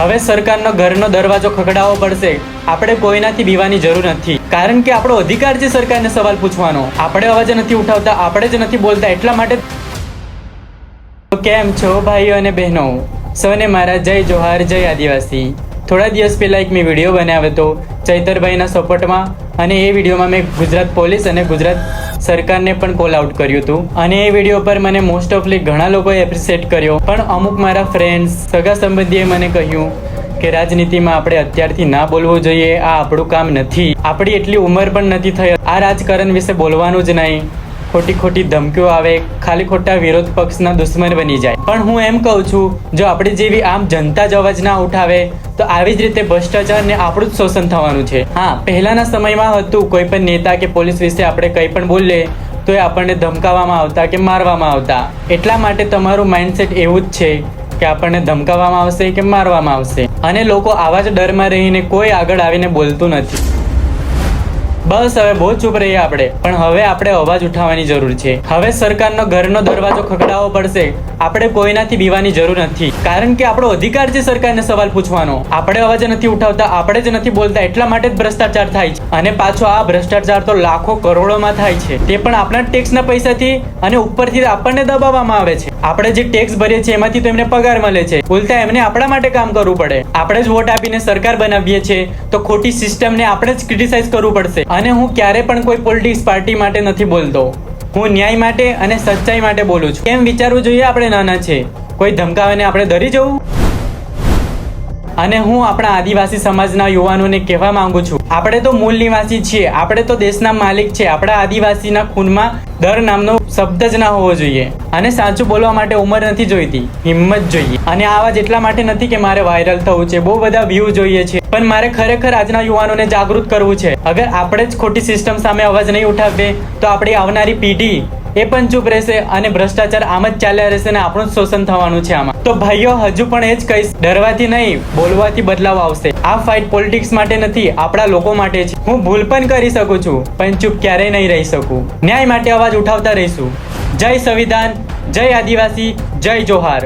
હવે સરકારનો ઘરનો દરવાજો ખખડાવવો પડશે. આપણે કોઈનાથી બીવાની જરૂર નથી. કારણ કે આપણો અધિકાર છે સરકારને સવાલ પૂછવાનો. આપણે અવાજ નથી ઉઠાવતા, આપણે જ નથી બોલતા, એટલા માટે કેમ છો ભાઈઓ અને બહેનો? સૌને મારા જય જોહાર, જય આદિવાસી. થોડા દિવસ પહેલાં એક મેં વીડિયો બનાવ્યો હતો. ચૈતરભાઈના સપોર્ટમાં અને એ વિડીયોમાં મેં ગુજરાત પોલીસ અને ગુજરાત સરકારને પણ કોલ આઉટ કર્યું હતું. અને એ વીડિયો પર મને મોસ્ટ ઓફલી ઘણા લોકોએ એપ્રિસિએટ કર્યો. પણ અમુક મારા ફ્રેન્ડ્સ સગા સંબંધીએ મને કહ્યું કે રાજનીતિમાં આપણે અત્યારથી ના બોલવું જોઈએ, આ આપણું કામ નથી. આપણી એટલી ઉંમર પણ નથી થઈ. આ રાજકારણ વિશે બોલવાનું જ નહીં. ખોટી ખોટી ધમકીઓ આવે, ખાલી ખોટા વિરોધ પક્ષના દુશ્મન બની જાય. પણ હું એમ કહું છું, જો આપણે જેવી આમ જનતા જ અવાજ ના ઉઠાવે, તો આવી જ રીતે ભ્રષ્ટાચાર ને આપણું જ શોષણ થવાનું છે. હા, પહેલાના સમયમાં હતું કોઈ પણ નેતા કે પોલીસ વિશે આપણે કંઈ પણ બોલીએ, તો એ આપણને ધમકાવવામાં આવતા કે મારવામાં આવતા. એટલા માટે તમારું માઇન્ડસેટ એવું જ છે કે આપણને ધમકાવવામાં આવશે કે મારવામાં આવશે. અને લોકો આવા જ ડરમાં રહીને કોઈ આગળ આવીને બોલતું નથી. બસ હવે બહુ ચૂપ રહીએ આપણે. પણ હવે આપણે અવાજ ઉઠાવવાની જરૂર છે. હવે સરકારનો ઘરનો દરવાજો ખખડાવવો પડશે. આપણે કોઈનાથી બીવાની જરૂર નથી. કારણ કે આપણો અધિકાર છે સરકારને સવાલ પૂછવાનો. આપણે અવાજ નથી ઉઠાવતા, આપણે જ નથી બોલતા, એટલા માટે જ ભ્રષ્ટાચાર થાય છે. અને પાછો આ ભ્રષ્ટાચાર તો લાખો કરોડોમાં થાય છે. તે પણ આપણા ટેક્સના પૈસાથી અને ઉપરથી આપણને દબાવવામાં આવે છે. આપણે જે ટેક્સ ભરીએ છીએ એમાંથી તો એમને પગાર મળે છે. ઉલટા એમને આપણા માટે કામ કરવું પડે. આપણે જ વોટ આપીને સરકાર બનાવીએ છીએ, તો ખોટી સિસ્ટમને આપણે જ ક્રિટિસાઇઝ કરવું પડશે. અને હું ક્યારે પણ કોઈ પોલિટિક્સ પાર્ટી માટે નથી બોલતો. હું ન્યાય માટે અને સચ્ચાઈ માટે બોલું છું. કેમ વિચારવું જોઈએ આપણે નાના છે કોઈ ધમકાવીને આપણે ડરી જવું? અને હું આપણા આદિવાસી સમાજના યુવાનોને કહેવા માંગુ છું. આપણે તો મૂળ નિવાસી છીએ. આપણે તો દેશના માલિક છે આપણા આદિવાસીના ખૂનમાં દર નામનો શબ્દ જ ના હોવો જોઈએ. અને સાચું બોલવા માટે ઉંમર નથી જોઈતી. હિંમત જોઈએ. અને આવા એટલા માટે નથી કે મારે વાયરલ થવું છે. બહુ બધા વ્યૂ જોઈએ છે. પણ મારે ખરેખર આજના યુવાનોને જાગૃત કરવું છે. અગર આપણે જ ખોટી સિસ્ટમ સામે અવાજ નહીં ઉઠાવીએ, તો આપણી આવનારી પેઢી એ પણ ચૂપ રહેશે અને ભ્રષ્ટાચાર આમ જ ચાલ્યા રહેશે ને આપણું શોષણ થવાનું છે આમાં. તો ભાઈઓ, હજુ પણ એ જ કહીશ. ડરવાથી નહીં, બોલવાથી બદલાવ આવશે. આ ફાઇટ પોલિટિક્સ માટે નથી, આપણા લોકો માટે છે. હું ભૂલ પણ કરી શકું છું, પણ ચૂપ ક્યારેય નહીં રહી શકું. ન્યાય માટે અવાજ ઉઠાવતા રહીશું. જય સંવિધાન, જય આદિવાસી, જય જોહાર.